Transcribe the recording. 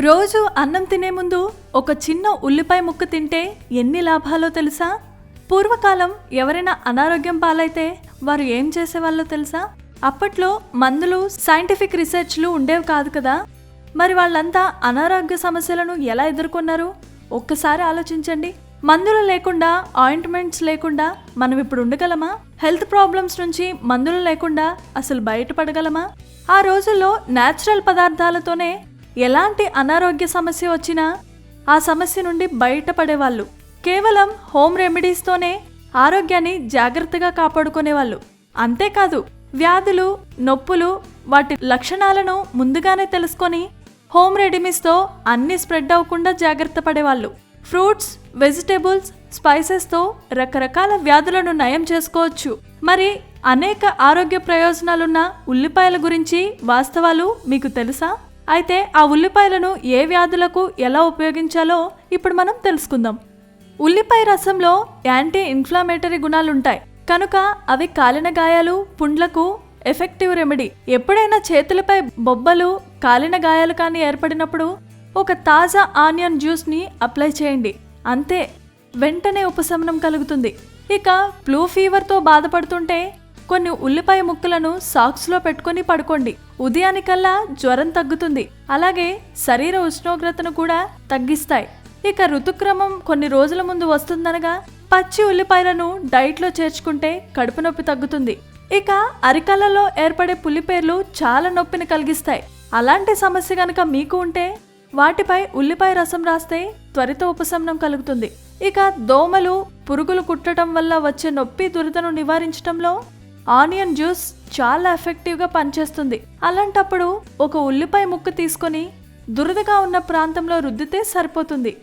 రోజు అన్నం తినే ముందు ఒక చిన్న ఉల్లిపాయ ముక్క తింటే ఎన్ని లాభాలో తెలుసా? పూర్వకాలం ఎవరైనా అనారోగ్యం పాలైతే వారు ఏం చేసేవాళ్ళో తెలుసా? అప్పట్లో మందులు సైంటిఫిక్ రీసెర్చ్లు ఉండేవి కాదు కదా? మరి వాళ్ళంతా అనారోగ్య సమస్యలను ఎలా ఎదుర్కొన్నారు? ఒక్కసారి ఆలోచించండి. మందులు లేకుండా ఆయింట్మెంట్స్ లేకుండా మనం ఇప్పుడు ఉండగలమా? హెల్త్ ప్రాబ్లమ్స్ నుంచి మందులు లేకుండా అసలు బయటపడగలమా? ఆ రోజుల్లో నేచురల్ పదార్థాలతోనే ఎలాంటి అనారోగ్య సమస్య వచ్చినా ఆ సమస్య నుండి బయటపడేవాళ్ళు. కేవలం హోమ్ రెమెడీస్తోనే ఆరోగ్యాన్ని జాగ్రత్తగా కాపాడుకునేవాళ్ళు. అంతేకాదు వ్యాధులు నొప్పులు వాటి లక్షణాలను ముందుగానే తెలుసుకొని హోమ్ రెడీమీస్తో అన్ని స్ప్రెడ్ అవ్వకుండా జాగ్రత్త పడేవాళ్ళు. ఫ్రూట్స్ వెజిటేబుల్స్ స్పైసెస్తో రకరకాల వ్యాధులను నయం చేసుకోవచ్చు. మరి అనేక ఆరోగ్య ప్రయోజనాలున్న ఉల్లిపాయల గురించి వాస్తవాలు మీకు తెలుసా? అయితే ఆ ఉల్లిపాయలను ఏ వ్యాధులకు ఎలా ఉపయోగించాలో ఇప్పుడు మనం తెలుసుకుందాం. ఉల్లిపాయ రసంలో యాంటీ ఇన్ఫ్లమేటరీ గుణాలుంటాయి. కనుక అవి కాలిన గాయాలు పుండ్లకు ఎఫెక్టివ్ రెమెడీ. ఎప్పుడైనా చేతులపై బొబ్బలు కాలిన గాయాలు కానీ ఏర్పడినప్పుడు ఒక తాజా ఆనియన్ జ్యూస్ని అప్లై చేయండి. అంతే వెంటనే ఉపశమనం కలుగుతుంది. ఇక ఫ్లూ ఫీవర్తో బాధపడుతుంటే కొన్ని ఉల్లిపాయ ముక్కలను సాక్స్లో పెట్టుకొని పడుకోండి. ఉదయానికల్లా జ్వరం తగ్గుతుంది. అలాగే శరీర ఉష్ణోగ్రతను కూడా తగ్గిస్తాయి. ఇక ఋతుక్రమం కొన్ని రోజుల ముందు వస్తుందనగా పచ్చి ఉల్లిపాయలను డైట్లో చేర్చుకుంటే కడుపు నొప్పి తగ్గుతుంది. ఇక అరికలలో ఏర్పడే పులిపేర్లు చాలా నొప్పిని కలిగిస్తాయి. అలాంటి సమస్య కనుక మీకు ఉంటే వాటిపై ఉల్లిపాయ రసం రాస్తే త్వరిత ఉపశమనం కలుగుతుంది. ఇక దోమలు పురుగులు కుట్టడం వల్ల వచ్చే నొప్పి దురదను నివారించడంలో ఆనియన్ జ్యూస్ చాలా ఎఫెక్టివ్గా పనిచేస్తుంది. అలాంటప్పుడు ఒక ఉల్లిపాయ ముక్క తీసుకొని దురదగా ఉన్న ప్రాంతంలో రుద్దితే సరిపోతుంది.